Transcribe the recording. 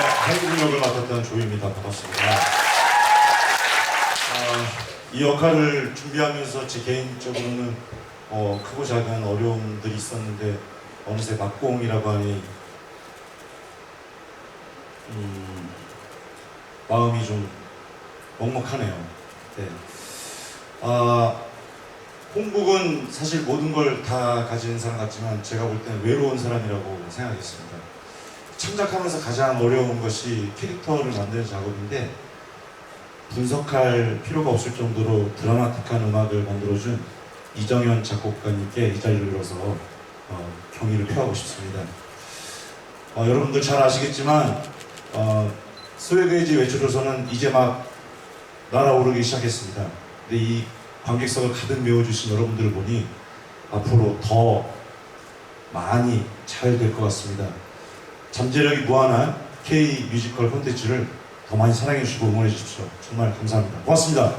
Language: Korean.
한국 역을 맡았던 조입니다. 반갑습니다. 아, 이 역할을 준비하면서 제 개인적으로는 어, 크고 작은 어려움들이 있었는데 어느새 막공이라고 하니 음, 마음이 좀 먹먹하네요. 네. 아, 홍국은 사실 모든 걸 다 가진 사람 같지만 제가 볼 때는 외로운 사람이라고 생각했습니다. 창작하면서 가장 어려운 것이 캐릭터를 만드는 작업인데 분석할 필요가 없을 정도로 드라마틱한 음악을 만들어준 이정현 작곡가님께 이 자리를 빌어서 어, 경의를 표하고 싶습니다. 어, 여러분들 잘 아시겠지만 어, 스웨그에지 외출로서는 이제 막 날아오르기 시작했습니다. 근데 이 관객석을 가득 메워주신 여러분들을 보니 앞으로 더 많이 잘 될 것 같습니다. 잠재력이 무한한 K 뮤지컬 콘텐츠를 더 많이 사랑해 주시고 응원해 주십시오. 정말 감사합니다. 고맙습니다.